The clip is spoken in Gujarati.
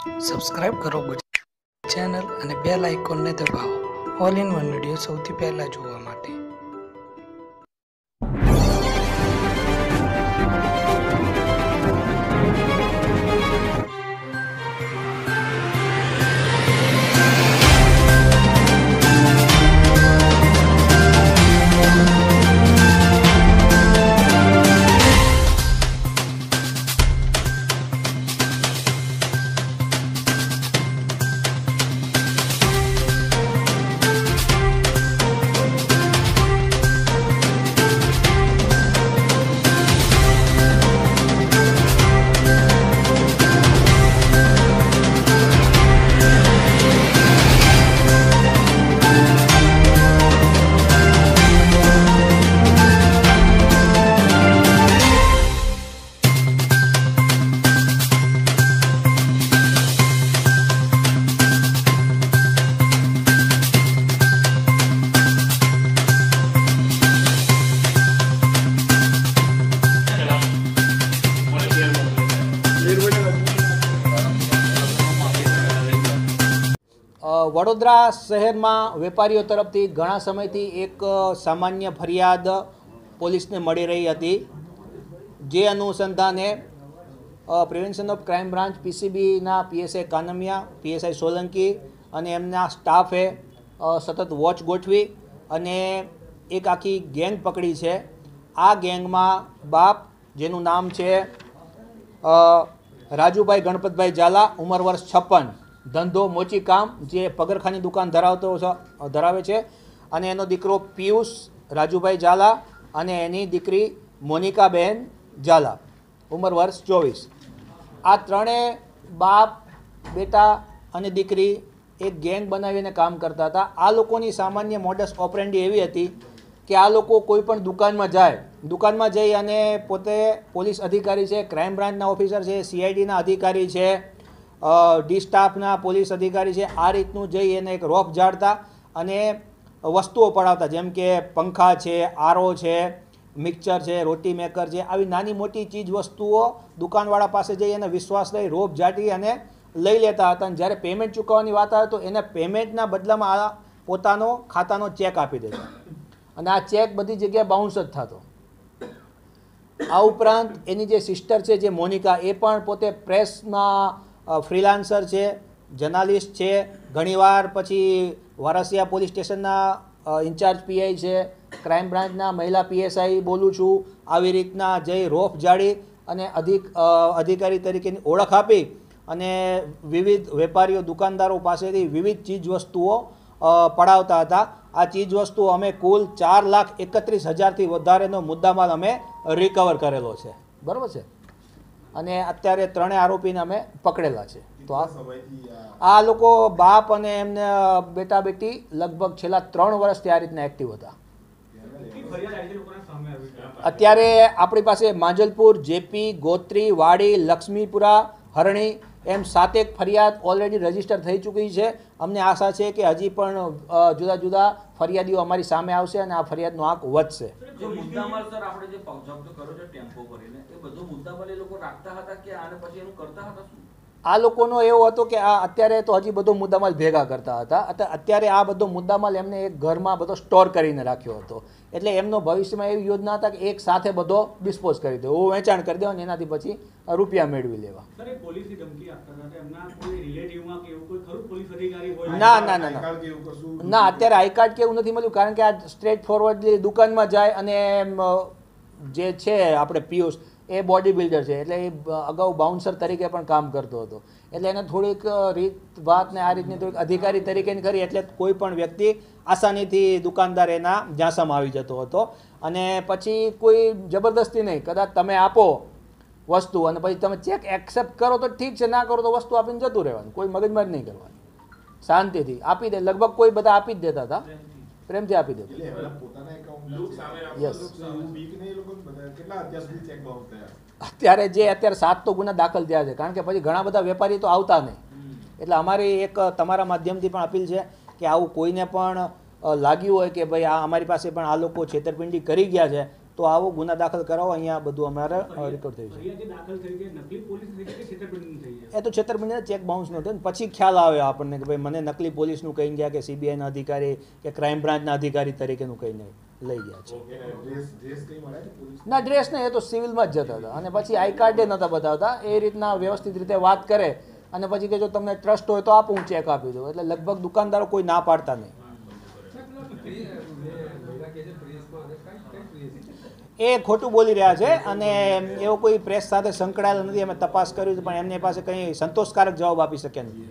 સબસ્ક્રાઇબ કરો ચેનલ અને બેલ આઇકોનને દબાવો. ઓલ ઇન વન વીડિયો સૌથી પહેલાં જોવા માટે. વડોદરા શહેરમાં વેપારીઓ તરફથી ઘણા સમયથી એક સામાન્ય ફરિયાદ પોલીસને મળી રહી હતી. જે અનુસંધાને પ્રિવેન્શન ઓફ ક્રાઇમ બ્રાન્ચ પીસીબીના પીએસઆઈ કાનમિયા પીએસઆઈ સોલંકી અને એમના સ્ટાફે સતત વોચ ગોઠવી અને એક આખી ગેંગ પકડી છે. આ ગેંગમાં બાપ, જેનું નામ છે રાજુભાઈ ગણપતભાઈ ઝાલા, ઉંમર વર્ષ છપ્પન. ધંધો મોચી કામ જે પગરખાની દુકાન ધરાવતો ધરાવે છે. અને એનો દીકરો પિયુષ રાજુભાઈ ઝાલા અને એની દીકરી મોનિકાબેન ઝાલા. ઉંમર વર્ષ ચોવીસ. આ ત્રણેય બાપ, બેટા અને દીકરી એક ગેંગ બનાવીને કામ કરતા હતા. આ લોકોની સામાન્ય મોડસ ઓપરેન્ડી એવી હતી કે આ લોકો કોઈ પણ દુકાનમાં જાય, દુકાનમાં જઈ અને પોતે પોલીસ અધિકારી છે ક્રાઇમ બ્રાન્ચના ઓફિસર છે સીઆઈડીના અધિકારી છે ડી સ્ટાફના પોલીસ અધિકારી છે, આ રીતનું જઈ એને એક રોફ ઝાડતા અને વસ્તુઓ પડાવતા, જેમ કે પંખા છે, આરો છે, મિક્સર છે, રોટી મેકર છે, આવી નાની મોટી ચીજ વસ્તુઓ દુકાનવાળા પાસે જઈ અને વિશ્વાસ લઈ રોપ ઝાટી અને લઈ લેતા હતા. અને જ્યારે પેમેન્ટ ચૂકવવાની વાત આવે તો એને પેમેન્ટના બદલામાં આ પોતાનો ખાતાનો ચેક આપી દેતા અને આ ચેક બધી જગ્યાએ બાઉન્સ જ થતો. આ ઉપરાંત એની જે સિસ્ટર છે, જે મોનિકા, એ પણ પોતે પ્રેસમાં ફ્રીલાન્સર છે જર્નાલિસ્ટ છે, ઘણીવાર પછી વારસિયા પોલીસ સ્ટેશનના ઇન્ચાર્જ પીઆઈ છે ક્રાઇમ બ્રાન્ચના મહિલા પીએસઆઈ બોલું છું, આવી રીતના જઈ રોફ જાળી અને અધિક અધિકારી તરીકેની ઓળખ આપી અને વિવિધ વેપારીઓ, દુકાનદારો પાસેથી વિવિધ ચીજ વસ્તુઓ પડાવતા હતા. આ ચીજ વસ્તુઓ અમે કુલ ચાર લાખ એકત્રીસ હજારથી વધારેનો મુદ્દામાલ અમે રિકવર કરેલો છે. બરાબર છે? અને અત્યારે ત્રણેય આરોપીને અમે પકડેલા છે. તો આ લોકો બાપ અને એમને બેટા બેટી લગભગ છેલ્લા ત્રણ વર્ષથી આ રીતના એક્ટિવ હતા. અત્યારે આપણી પાસે માંજલપુર, જેપી, ગોત્રી, વાડી, લક્ષ્મીપુરા, હરણી એમ સાતેક ફરિયાદ ઓલરેડી રજિસ્ટર થઈ ચૂકી છે. અમને આશા છે કે હજી પણ જુદા જુદા ફરિયાદીઓ અમારી સામે આવશે અને આ ફરિયાદનો આંક વધશે. ટેમ્પો કરીને એ બધું મુદ્દામાલ એ લોકો રાખતા હતા કે આને પછી એનું કરતા હતા શું? આ લોકોનો એવો હતો કે આ અત્યારે તો હજી બધો મુદ્દામાલ ભેગા કરતા હતા. અત્યારે આ બધો મુદ્દામાલ એમને એક ઘરમાં બધો સ્ટોર કરીને રાખ્યો હતો. એટલે એમનો ભવિષ્યમાં એવી યોજના હતા કે એક સાથે બધો ડિસ્પોઝ કરી દેવો. વેચાણ કરી દેવા અને એનાથી પછી રૂપિયા મેળવી લેવા. સર એ પોલીસની ધમકી આપતા હતા. તો એમના કોઈ રિલેટિવમાં કે એવું કોઈ ખરું પોલીસ અધિકારી હોય? ના ના ના ના. ના અત્યારે આઈ કાર્ડ કે એવું નથી મળ્યું કારણ કે આ સ્ટ્રેટ ફોરવર્ડલી દુકાનમાં જાય અને જે છે આપણે પિયુષ એ બોડી બિલ્ડર છે. એટલે એ અગાઉ બાઉન્સર તરીકે પણ કામ કરતો હતો. એટલે એને થોડીક રીત વાત ને આ રીતની થોડીક અધિકારી તરીકેની કરી. એટલે કોઈ પણ વ્યક્તિ આસાનીથી દુકાનદાર એના ઝાંસામાં આવી જતો હતો. અને પછી કોઈ જબરદસ્તી નહીં. કદાચ તમે આપો વસ્તુ અને પછી તમે ચેક એક્સેપ્ટ કરો તો ઠીક છે. ના કરો તો વસ્તુ આપીને જતું રહેવાનું. કોઈ મગજમારી નહીં કરવાની. શાંતિથી આપી દે. લગભગ કોઈ બધા આપી જ દેતા હતા. પ્રેમથી આપી દો. થયા? અત્યારે જે અત્યારે સાત તો ગુના દાખલ થયા છે કારણ કે પછી ઘણા બધા વેપારી તો આવતા નહીં. એટલે અમારી એક તમારા માધ્યમથી પણ અપીલ છે કે આવું કોઈને પણ લાગ્યું હોય કે ભાઈ આ અમારી પાસે પણ આ લોકો છેતરપિંડી કરી ગયા છે તો આવો ગુના દાખલ કરાવો અહીંયા બધું અમારે રેકોર્ડ થયું છે. એ તો છેતરપિંડી ચેક બાઉન્સ નો થયો ને પછી ખ્યાલ આવ્યો આપણને કે ભાઈ મને નકલી પોલીસનું કહી ગયા કે સીબીઆઈના અધિકારી કે ક્રાઇમ બ્રાન્ચના અધિકારી તરીકેનું કહીને લઈ ગયા છે. ડ્રેસ ના ડ્રેસ નહીં એ તો સિવિલમાં જ જતા હતા. અને પછી આઈ કાર્ડે નહોતા બતાવતા. એ રીતના વ્યવસ્થિત રીતે વાત કરે અને પછી કે જો તમને ટ્રસ્ટ હોય તો આપ હું ચેક આપી દઉં. એટલે લગભગ દુકાનદારો કોઈ ના પાડતા નહીં. એ ખોટું બોલી રહ્યા છે અને એવો કોઈ પ્રેસ સાથે સંકળાયેલ નથી અમે તપાસ કર્યું છે પણ એમની પાસે કંઈ સંતોષકારક જવાબ આપી શકે નથી